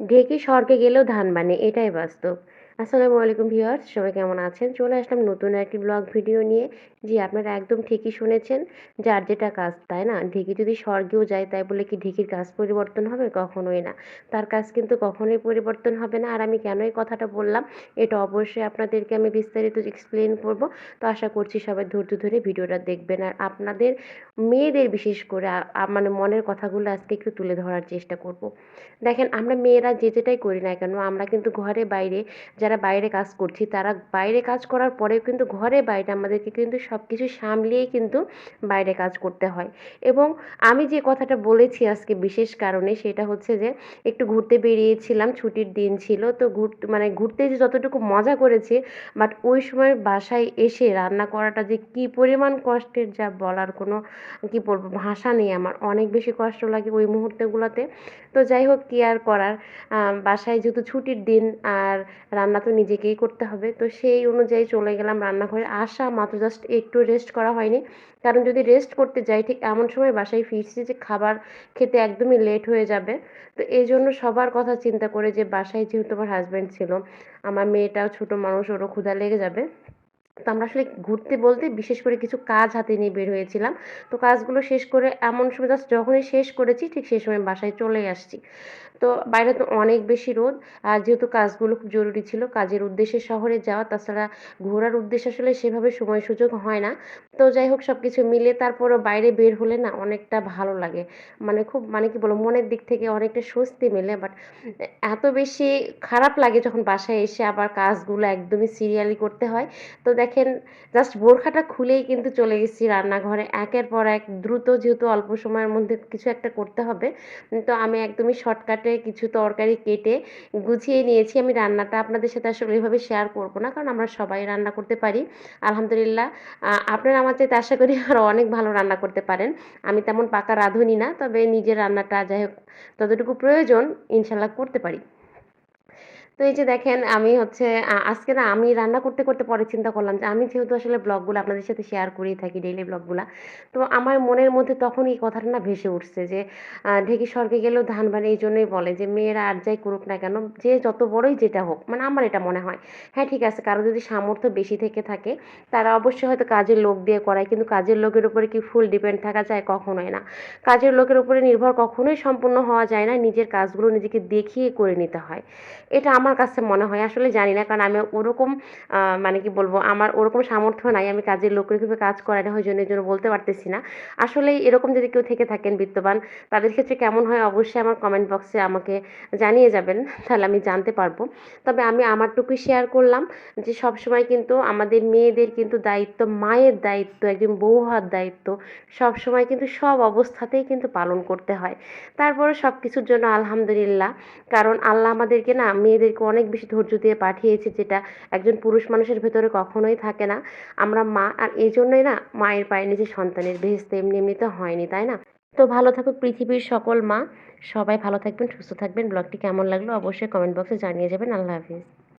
ঢেঁকি স্বর্গে গেলেও ধান বানে এটাই বাস্তব। আসসালামু আলাইকুম ভিউয়ার্স, সবাই কেমন আছেন? চলে আসলাম নতুন একটি ব্লগ ভিডিও নিয়ে। জি, আপনারা একদম ঠিকই শুনেছেন যার যেটা কাজ, তাই না? ঢেঁকি যদি স্বর্গেও যায়, তাই বলে কি ঢেঁকির কাজ পরিবর্তন হবে? কখনোই না। তার কাজ কিন্তু কখনোই পরিবর্তন হবে না। আর আমি কেন এই কথাটা বললাম? এটা অবশ্যই আপনাদেরকে আমি বিস্তারিত এক্সপ্লেন করব। তো আশা করছি সবাই ধৈর্য ধরে ভিডিওটা দেখবেন। আর আপনাদের মেয়েদের বিশেষ করে মানে মনের কথাগুলো আজকে একটু তুলে ধরার চেষ্টা করব। দেখেন, আমরা মেয়েরা যে যেটাই করি না কেন, আমরা কিন্তু ঘরে বাইরে যারা বাইরে কাজ করছি, তারা বাইরে কাজ করার পরেও কিন্তু ঘরে বাইরে আমাদেরকে কিন্তু সব কিছু সামলিয়েই কিন্তু বাইরে কাজ করতে হয়। এবং আমি যে কথাটা বলেছি আজকে বিশেষ কারণে, সেটা হচ্ছে যে একটু ঘুরতে বেরিয়েছিলাম, ছুটির দিন ছিল, তো ঘুরতে মানে ঘুরতে যে যতটুকু মজা করেছি বাট ওই সময় বাসায় এসে রান্না করাটা যে কি পরিমাণ কষ্টের যা বলার কোনো কি বলব, ভাষা নেই আমার। অনেক বেশি কষ্ট লাগে ওই মুহূর্তগুলোতে। তো যাই হোক, কী আর করার? বাসায় যেহেতু ছুটির দিন, আর রান্না তো নিজেকেই করতে হবে। তো সেই অনুযায়ী চলে গেলাম রান্নাঘরে। আসা মাত্র জাস্ট একটু রেস্ট করা হয়নি। কারণ যদি রেস্ট করতে যাই, ঠিক এমন সময় বাসায় ফিরছি যে খাবার খেতে একদমই লেট হয়ে যাবে। তো এই জন্য সবার কথা চিন্তা করে যে বাসায় যেহেতু আমার হাজব্যান্ড ছিল, আমার মেয়েটাও ছোট মানুষ, ওরও ক্ষুধা লেগে যাবে। তো আমরা আসলে ঘুরতে বলতে বিশেষ করে কিছু কাজ হাতে নিয়ে বের হয়েছিলাম। তো কাজগুলো শেষ করে এমন সময় জাস্ট যখনই শেষ করেছি ঠিক সেই সময় বাসায় চলে আসছি। তো বাইরে তো অনেক বেশি রোদ, আর যেহেতু কাজগুলো খুব জরুরি ছিল, কাজের উদ্দেশ্যে শহরে যাওয়া, তাছাড়া ঘোরার উদ্দেশ্যে আসলে সেভাবে সময় সুযোগ হয় না। তো যাই হোক সব কিছু মিলে তারপরও বাইরে বের হলে না অনেকটা ভালো লাগে। মানে খুব মানে কি বলব, মনের দিক থেকে অনেকটা স্বস্তি মেলে বাট এত বেশি খারাপ লাগে যখন বাসায় এসে আবার কাজগুলো একদমই সিরিয়ালি করতে হয়। তো দেখেন জাস্ট বোরখাটা খুলেই কিন্তু চলে গেছি রান্নাঘরে। একের পর এক দ্রুত যেহেতু অল্প সময়ের মধ্যে কিছু একটা করতে হবে, তো আমি একদমই শর্টকাটে কিছু তরকারি কেটে গুছিয়ে নিয়েছি। আমি রান্নাটা আপনাদের সাথে আসলে ওইভাবে শেয়ার করব না, কারণ আমরা সবাই রান্না করতে পারি। আলহামদুলিল্লাহ আপনারা আমার চাইতে আশা করি আরও অনেক ভালো রান্না করতে পারেন। আমি তেমন পাকা রাঁধুনি না, তবে নিজের রান্নাটা যাই হোক ততটুকু প্রয়োজন ইনশাল্লাহ করতে পারি। তো এই যে দেখেন, আমি হচ্ছে আজকে না আমি রান্না করতে করতে পরে চিন্তা করলাম যে আমি যেহেতু আসলে ব্লগগুলো আপনাদের সাথে শেয়ার করেই থাকি ডেইলি ব্লগগুলো, তো আমার মনের মধ্যে তখন এই কথাটা না ভেসে উঠছে যে ঢেকি স্বর্গে গেলেও ধান বানে এই জন্যই বলে যে, মেয়েরা আর যাই করুক না কেন, যে যত বড়ই যেটা হোক। মানে আমার এটা মনে হয়। হ্যাঁ ঠিক আছে, কারও যদি সামর্থ্য বেশি থেকে থাকে, তারা অবশ্যই হয়তো কাজের লোক দিয়ে করায়, কিন্তু কাজের লোকের উপরে কি ফুল ডিপেন্ড থাকা যায় কখনোই না। কাজের লোকের উপরে নির্ভর কখনোই সম্পূর্ণ হওয়া যায় না, নিজের কাজগুলো নিজেকে দেখিয়ে করে নিতে হয়। এটা আমার আমার কাছে মনে হয়, আসলে জানি না। কারণ আমি ওরকম মানে কি বলব, আমার ওরকম সামর্থ্য নাই। আমি কাজের লোক রেখে কাজ করাই না হয়, জন্য জন্য বলতে পারতেছি না। আসলে এরকম যদি কেউ থেকে থাকেন বিত্তবান, তাদের ক্ষেত্রে কেমন হয় অবশ্যই আমার কমেন্ট বক্সে আমাকে জানিয়ে যাবেন, তাহলে আমি জানতে পারব। তবে আমি আমারটুকুই শেয়ার করলাম যে সব সময় কিন্তু আমাদের মেয়েদের কিন্তু দায়িত্ব, মায়ের দায়িত্ব, একজন বউ হওয়ার দায়িত্ব সব সময় কিন্তু সব অবস্থাতেই কিন্তু পালন করতে হয়। তারপরে সব কিছুর জন্য আলহামদুলিল্লাহ। কারণ আল্লাহ আমাদেরকে না মেয়েদেরকে অনেক বেশি ধৈর্য দিয়ে পাঠিয়েছে, যেটা একজন পুরুষ মানুষের ভেতরে কখনোই থাকে না। আমরা মা, আর এই জন্যই না মায়ের পায়ে নিচে সন্তানের ভেস্তে এমনি এমনিতে হয়নি, তাই না? তো ভালো থাকুক পৃথিবীর সকল মা। সবাই ভালো থাকবেন, সুস্থ থাকবেন। ব্লগটি কেমন লাগল অবশ্যই কমেন্ট বক্সে জানিয়ে যাবেন। আল্লাহ হাফিজ।